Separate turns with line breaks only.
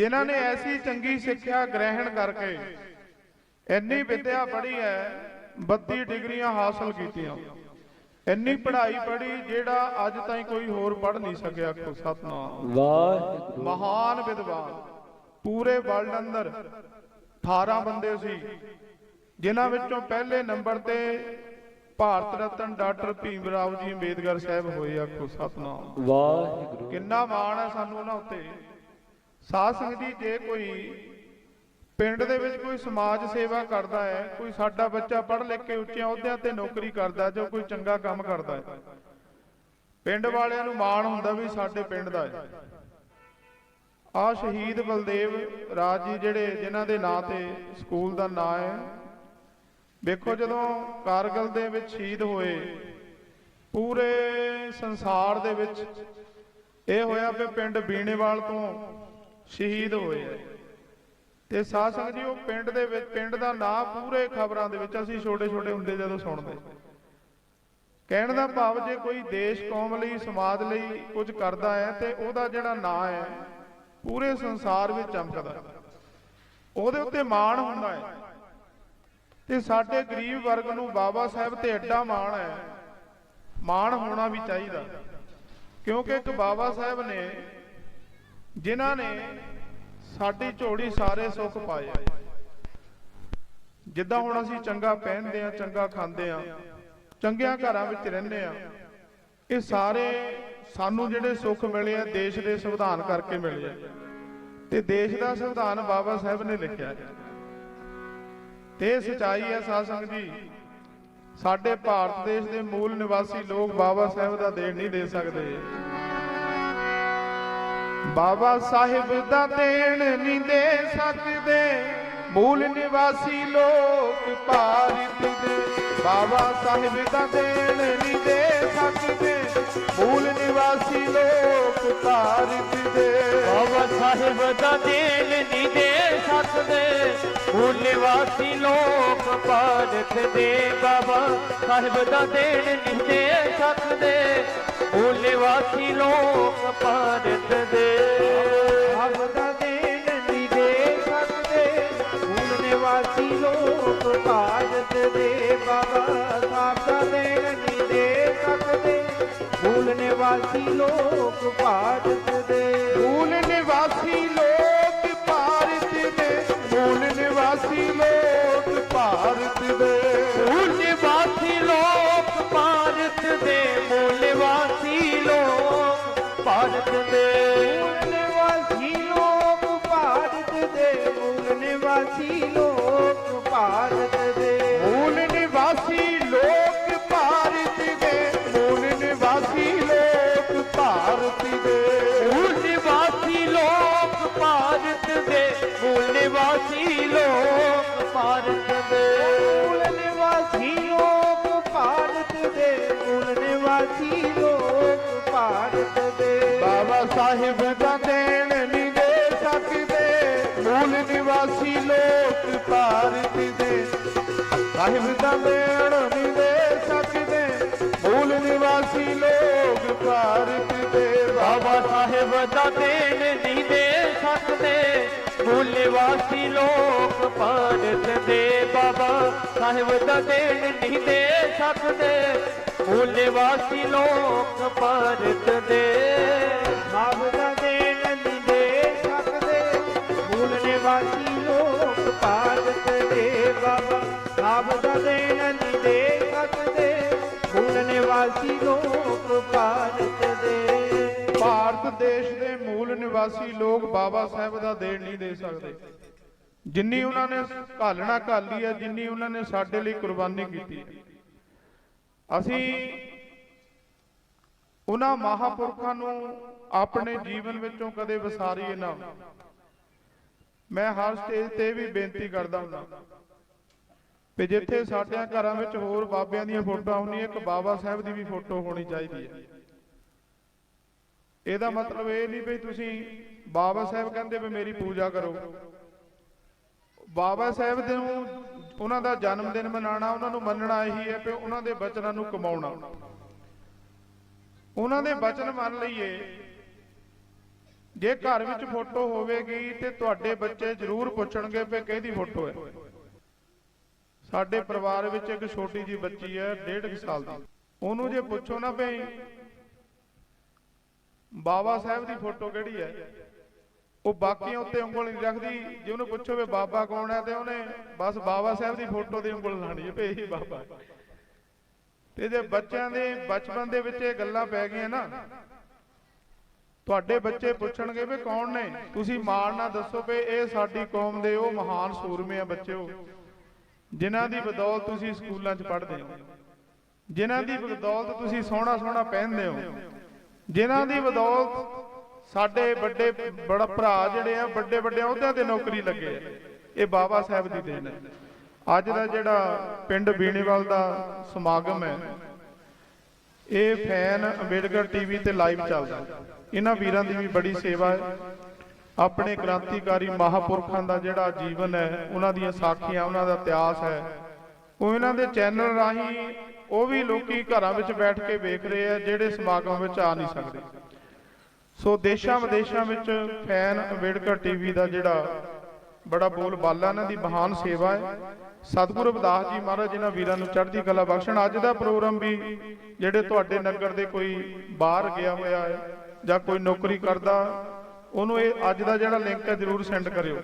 ਜਿਨ੍ਹਾਂ ਨੇ ਐਸੀ ਚੰਗੀ ਸਿੱਖਿਆ ਗ੍ਰਹਿਣ ਕਰਕੇ ਇੰਨੀ ਵਿਦਿਆ ਪੜ੍ਹੀ ਹੈ 32 ਡਿਗਰੀਆਂ ਹਾਸਲ ਕੀਤੀਆਂ। ਇੰਨੀ ਪੜ੍ਹਾਈ ਪੜ੍ਹੀ ਜਿਹੜਾ ਅੱਜ ਤਾਈਂ ਕੋਈ ਹੋਰ ਪੜ੍ਹ ਨਹੀਂ ਸਕਿਆ ਕੋ ਸਤਨਾਮ।
ਵਾਹਿਗੁਰੂ।
ਮਹਾਨ ਵਿਦਵਾਨ। ਪੂਰੇ ਵਰਲਡ ਅੰਦਰ 18 ਬੰਦੇ ਸੀ ਜਿਨ੍ਹਾਂ ਵਿੱਚੋਂ ਪਹਿਲੇ ਨੰਬਰ ਤੇ ਭਾਰਤ ਰਤਨ ਡਾਕਟਰ ਭੀਮ ਰਾਓ ਜੀ ਅੰਬੇਦਕਰ ਸਾਹਿਬ ਹੋਏ ਆਖੋ ਸਤਨਾਮ।
ਵਾਹਿਗੁਰੂ।
ਕਿੰਨਾ ਮਾਣ ਹੈ ਸਾਨੂੰ ਉਹਨਾਂ ਉੱਤੇ। ਸਾਧ ਸੰਗਤ ਜੀ, ਜੇ ਕੋਈ ਪਿੰਡ ਦੇ ਵਿੱਚ ਕੋਈ ਸਮਾਜ ਸੇਵਾ ਕਰਦਾ ਹੈ, ਕੋਈ ਸਾਡਾ ਬੱਚਾ ਪੜ੍ਹ ਲਿਖ ਕੇ ਉੱਚੇ ਅਹੁਦਿਆਂ ਤੇ ਨੌਕਰੀ ਕਰਦਾ ਜੋ ਕੋਈ ਚੰਗਾ ਕੰਮ ਕਰਦਾ ਹੈ, ਪਿੰਡ ਵਾਲਿਆਂ ਨੂੰ ਮਾਣ ਹੁੰਦਾ ਵੀ ਸਾਡੇ ਪਿੰਡ ਦਾ ਹੈ। ਆ ਸ਼ਹੀਦ ਬਲਦੇਵ ਰਾਜ ਜੀ ਜਿਹੜੇ ਜਿਨ੍ਹਾਂ ਦੇ ਨਾਂ ਤੇ ਸਕੂਲ ਦਾ ਨਾਂ ਹੈ, ਵੇਖੋ ਜਦੋਂ ਕਾਰਗਲ ਦੇ ਵਿੱਚ ਸ਼ਹੀਦ ਹੋਏ, ਪੂਰੇ ਸੰਸਾਰ ਦੇ ਵਿੱਚ ਇਹ ਹੋਇਆ ਵੀ ਪਿੰਡ ਬੀਣੇਵਾਲ ਤੋਂ ਸ਼ਹੀਦ ਹੋਏ। ਆ ਤੇ ਸਾਧ ਸੰਗਤ ਜੀ, ਉਹ ਪਿੰਡ ਦੇ ਵਿੱਚ, ਪਿੰਡ ਦਾ ਨਾਂ ਪੂਰੇ ਖਬਰਾਂ ਦੇ ਵਿੱਚ ਅਸੀਂ ਛੋਟੇ ਛੋਟੇ ਹੁੰਦੇ ਜਦੋਂ ਸੁਣਦੇ। ਕਹਿਣ ਦਾ ਭਾਵ ਜੇ ਕੋਈ ਦੇਸ਼, ਕੌਮ ਲਈ, ਸਮਾਜ ਲਈ ਕੁਝ ਕਰਦਾ ਹੈ ਤੇ ਉਹਦਾ ਜਿਹੜਾ ਨਾਂ ਹੈ, ਪੂਰੇ ਸੰਸਾਰ ਵਿੱਚ ਚਮਕਦਾ ਉਹਦੇ ਉੱਤੇ ਮਾਣ ਹੁੰਦਾ ਹੈ। ਤੇ ਸਾਡੇ ਗਰੀਬ ਵਰਗ ਨੂੰ ਬਾਬਾ ਸਾਹਿਬ ਤੇ ਐਡਾ ਮਾਣ ਹੈ। ਮਾਣ ਹੋਣਾ ਵੀ ਚਾਹੀਦਾ। ਕਿਉਂਕਿ ਇੱਕ ਬਾਬਾ ਸਾਹਿਬ ਨੇ ਜਿਨ੍ਹਾਂ ਨੇ ਸਾਡੀ ਝੋਲੀ ਸਾਰੇ ਸੁੱਖ ਪਾਏ। ਜਿੱਦਾਂ ਹੁਣ ਅਸੀਂ ਚੰਗਾ ਪਹਿਨਦੇ ਆ ਚੰਗਾ ਖਾਂਦੇ ਆ ਚੰਗਿਆਂ ਘਰਾਂ ਵਿੱਚ ਰਹਿੰਦੇ ਆ ਇਹ ਸਾਰੇ ਸਾਨੂੰ ਜਿਹੜੇ ਸੁੱਖ ਮਿਲੇ ਆ, ਦੇਸ਼ ਦੇ ਸੰਵਿਧਾਨ ਕਰਕੇ ਮਿਲੇ ਆ। ਤੇ ਦੇਸ਼ ਦਾ ਸੰਵਿਧਾਨ ਬਾਬਾ ਸਾਹਿਬ ਨੇ ਲਿਖਿਆ ਤੇ ਇਹ ਸਚਾਈ ਹੈ ਸਾਧ ਜੀ, ਸਾਡੇ ਭਾਰਤ ਦੇਸ਼ ਦੇ ਮੂਲ ਨਿਵਾਸੀ ਲੋਕ ਬਾਬਾ ਸਾਹਿਬ ਦਾ ਦੇਣ ਨਹੀਂ ਦੇ ਸਕਦੇ। ਬਾਬਾ ਸਾਹਿਬ ਦਾ ਦੇਣ ਨਹੀਂ ਦੇ ਸਕਦੇ। ਮੂਲ ਨਿਵਾਸੀ ਲੋਕ ਭਾਰਤ ਦੇ। ਬਾਬਾ ਸਾਹਿਬ ਦਾ ਦੇਣ ਨਹੀਂ ਦੇ ਸਕਦੇ। ਮੂਲ ਨਿਵਾਸੀ ਲੋਕ ਭਾਰਤ ਦੇ।
ਬਾਬਾ ਸਾਹਿਬ ਦਾ ਦੇਣ ਨਹੀਂ ਦੇ ਸਕਦੇ। ਉਹ ਨਿਵਾਸੀ ਲੋਕ ਭਾਰਤ ਦੇ। ਬਾਬਾ ਸਾਹਿਬ ਦਾ ਦੇਣ ਨਹੀਂ ਦੇ ਸਕਦੇ। ਉਹ ਨਿਵਾਸੀ ਲੋਕ ਭਾਰਤ ਦੇ।
ભૂલ ને વાસી લોક પાઠ દે. ભૂલ ਦੇ ਮੂਲ ਨਿਵਾਸੀ ਲੋਕ ਭਾਰਤ ਦੇ।
ਮੂਲ ਨਿਵਾਸੀ ਲੋਕ ਭਾਰਤ ਦੇ। ਮੂਲ ਨਿਵਾਸੀ ਲੋਕ ਭਾਰਤ ਦੇ। ਬਾਬਾ ਸਾਹਿਬ ਦਾ ਦੇਣ ਨਹੀਂ ਦੇ ਸਕਦੇ। ਮੂਲ ਨਿਵਾਸੀ ਲੋਕ ਭਾਰਤ ਦੇ। ਸਾਹਿਬ ਦਾ ਦੇਣ ਨਹੀਂ ਦੇ ਸਕਦੇ। ਮੂਲ ਨਿਵਾਸੀ ਲੋਕ ਭਾਰਤ ਦੇ।
ਬਾਬਾ ਸਾਹਿਬ ਦਾ ਦੇਣ ਨਹੀਂ ਦੇ ਸਕਦੇ। ਨਿਵਾਸੀ ਲੋਕ ਭਾਰਤ ਦੇ ਬਾਬਾ ਸਾਹਿਬ ਦਾ ਦੇਣ ਨਹੀਂ ਦੇ ਸਕਦੇ। ਮੂਲ ਨਿਵਾਸੀ ਲੋਕ ਭਾਰਤ ਦੇ
ਸਾਹਿਬ ਦਾ ਦੇਣ ਨਹੀਂ ਦੇ ਸਕਦੇ। ਮੂਲ ਨਿਵਾਸੀ ਲੋਕ ਭਾਰਤ ਦੇ ਬਾਬਾ ਸਾਹਿਬ ਦਾ ਦੇਣ ਨਹੀਂ ਦੇ ਸਕਦੇ। ਮੂਲ ਨਿਵਾਸੀ ਲੋਕ ਭਾਰਤ
ਭਾਰਤ ਦੇਸ਼ ਦੇ ਮੂਲ ਨਿਵਾਸੀ ਲੋਕ ਬਾਬਾ ਸਾਹਿਬ ਦਾ ਦੇਣ ਨਹੀਂ ਦੇ ਸਕਦੇ। ਜਿੰਨੀ ਉਹਨਾਂ ਨੇ ਘਾਲਣਾ ਘਾਲੀ ਹੈ, ਜਿੰਨੀ ਉਹਨਾਂ ਨੇ ਸਾਡੇ ਲਈ ਕੁਰਬਾਨੀ ਕੀਤੀ ਹੈ। ਅਸੀਂ ਉਹਨਾਂ ਮਹਾਪੁਰਖਾਂ ਨੂੰ ਆਪਣੇ ਜੀਵਨ ਵਿੱਚੋਂ ਕਦੇ ਵਿਸਾਰੀਏ ਨਾ। ਮੈਂ ਹਰ ਸਟੇਜ ਤੇ ਵੀ ਬੇਨਤੀ ਕਰਦਾ ਹੁੰਦਾ ਵੀ ਜਿੱਥੇ ਸਾਡਿਆਂ ਘਰਾਂ ਵਿੱਚ ਹੋਰ ਬਾਬਿਆਂ ਦੀਆਂ ਫੋਟੋਆਂ ਹੁੰਦੀਆਂ, ਇੱਕ ਬਾਬਾ ਸਾਹਿਬ ਦੀ ਵੀ ਫੋਟੋ ਹੋਣੀ ਚਾਹੀਦੀ ਹੈ। ਇਹਦਾ ਮਤਲਬ ਇਹ ਨਹੀਂ ਵੀ ਤੁਸੀਂ ਬਾਬਾ ਸਾਹਿਬ ਕਹਿੰਦੇ ਵੀ ਮੇਰੀ ਪੂਜਾ ਕਰੋ। ਬਾਬਾ ਸਾਹਿਬ ਦੇ ਨੂੰ ਉਹਨਾਂ ਦਾ ਜਨਮ ਦਿਨ ਮਨਾਉਣਾ, ਉਹਨਾਂ ਨੂੰ ਮੰਨਣਾ ਇਹੀ ਹੈ ਕਿ ਉਹਨਾਂ ਦੇ ਬਚਨਾਂ ਨੂੰ ਕਮਾਉਣਾ। ਉਹਨਾਂ ਦੇ ਬਚਨ ਮੰਨ ਲਈਏ। ਜੇ ਘਰ ਵਿੱਚ ਫੋਟੋ ਹੋਵੇਗੀ ਤੇ ਤੁਹਾਡੇ ਬੱਚੇ ਜ਼ਰੂਰ ਪੁੱਛਣਗੇ ਵੀ ਕਿਹਦੀ ਫੋਟੋ ਹੈ। ਸਾਡੇ ਪਰਿਵਾਰ ਵਿੱਚ ਇੱਕ ਛੋਟੀ ਜੀ ਬੱਚੀ ਹੈ, ਡੇਢ ਕੁ ਸਾਲ ਦੀ। ਉਹਨੂੰ ਜੇ ਪੁੱਛੋ ਨਾ ਭਈ ਬਾਬਾ ਸਾਹਿਬ ਦੀ ਫੋਟੋ ਕਿਹੜੀ ਹੈ? ਉਹ ਬਾਕੀਆਂ ਉੱਤੇ ਉਂਗਲ ਨਹੀਂ ਰੱਖਦੀ, ਜੇ ਉਹਨੂੰ ਪੁੱਛੋ ਵੀ ਬਾਬਾ ਕੌਣ ਹੈ ਤੇ ਉਹਨੇ ਬਸ ਬਾਬਾ ਸਾਹਿਬ ਦੀ ਫੋਟੋ ਤੇ ਉਂਗਲ ਲਾਣੀ ਹੈ, ਵੀ ਬਾਬਾ ਤੇ ਜੇ ਬੱਚਿਆਂ ਦੇ, ਬਚਪਨ ਦੇ ਵਿੱਚ ਇਹ ਗੱਲਾਂ ਪੈ ਗਈਆਂ ਨਾ, ਤੁਹਾਡੇ ਬੱਚੇ ਪੁੱਛਣਗੇ ਵੀ ਕੌਣ ਨੇ? ਤੁਸੀਂ ਮਾਣ ਨਾ ਦੱਸੋ ਵੀ ਇਹ ਸਾਡੀ ਕੌਮ ਦੇ ਉਹ ਮਹਾਨ ਸੂਰਮੇ ਆ ਬੱਚਿਓ, ਜਿਨ੍ਹਾਂ ਦੀ ਬਦੌਲਤ ਤੁਸੀਂ ਸਕੂਲਾਂ 'ਚ ਪੜ੍ਹਦੇ ਹੋ, ਜਿਨ੍ਹਾਂ ਦੀ ਬਦੌਲਤ ਤੁਸੀਂ ਸੋਹਣਾ ਸੋਹਣਾ ਪਹਿਨਦੇ ਹੋ ਜਿਨ੍ਹਾਂ ਦੀ ਬਦੌਲਤ ਸਾਡੇ ਵੱਡੇ ਬੜਾ ਭਰਾ ਜਿਹੜੇ ਆ, ਵੱਡੇ ਵੱਡੇ ਅਹੁਦਿਆਂ ਤੇ ਨੌਕਰੀ ਲੱਗੇ ਆ। ਇਹ ਬਾਬਾ ਸਾਹਿਬ ਦੀ ਦੇਣ ਹੈ। ਅੱਜ ਦਾ ਜਿਹੜਾ ਪਿੰਡ ਬੀਣੇਵਾਲ ਦਾ ਸਮਾਗਮ ਹੈ, ਇਹ ਫੈਨ ਅੰਬੇਡਕਰ ਟੀਵੀ ਤੇ ਲਾਈਵ ਚੱਲਦਾ ਇਹਨਾਂ ਵੀਰਾਂ ਦੀ ਵੀ ਬੜੀ ਸੇਵਾ ਹੈ। ਆਪਣੇ ਕ੍ਰਾਂਤੀਕਾਰੀ ਮਹਾਪੁਰਖਾਂ ਦਾ ਜਿਹੜਾ ਜੀਵਨ ਹੈ, ਉਹਨਾਂ ਦੀਆਂ ਸਾਖੀਆਂ, ਉਹਨਾਂ ਦਾ ਇਤਿਹਾਸ ਹੈ। ਉਹ ਇਹਨਾਂ ਦੇ ਚੈਨਲ ਰਾਹੀਂ ਉਹ ਵੀ ਲੋਕੀ ਘਰਾਂ ਵਿੱਚ ਬੈਠ ਕੇ ਵੇਖ ਰਹੇ ਆ, ਜਿਹੜੇ ਸਮਾਗਮ ਵਿੱਚ ਆ ਨਹੀਂ ਸਕਦੇ। ਸੋ ਦੇਸ਼ਾਂ ਵਿਦੇਸ਼ਾਂ ਵਿੱਚ ਫੈਨ ਅੰਬੇਡਕਰ ਟੀਵੀ ਦਾ ਜਿਹੜਾ ਬੜਾ ਬੋਲ ਬਾਲਾ ਇਹਨਾਂ ਦੀ ਮਹਾਨ ਸੇਵਾ ਹੈ। ਸਤਿਗੁਰੂ ਰਵਿਦਾਸ ਜੀ ਮਹਾਰਾਜ, ਇਹਨਾਂ ਵੀਰਾਂ ਨੂੰ ਚੜ੍ਹਦੀ ਕਲਾ ਬਖਸ਼ਣ। ਅੱਜ ਦਾ ਪ੍ਰੋਗਰਾਮ ਵੀ ਜਿਹੜੇ ਤੁਹਾਡੇ ਨਗਰ ਦੇ ਕੋਈ ਬਾਹਰ ਗਿਆ ਹੋਇਆ ਹੈ ਜਾਂ ਕੋਈ ਨੌਕਰੀ ਕਰਦਾ, ਉਹਨੂੰ ਇਹ ਅੱਜ ਦਾ ਜਿਹੜਾ ਲਿੰਕ ਹੈ ਜਰੂਰ ਸੈਂਡ ਕਰਿਓ।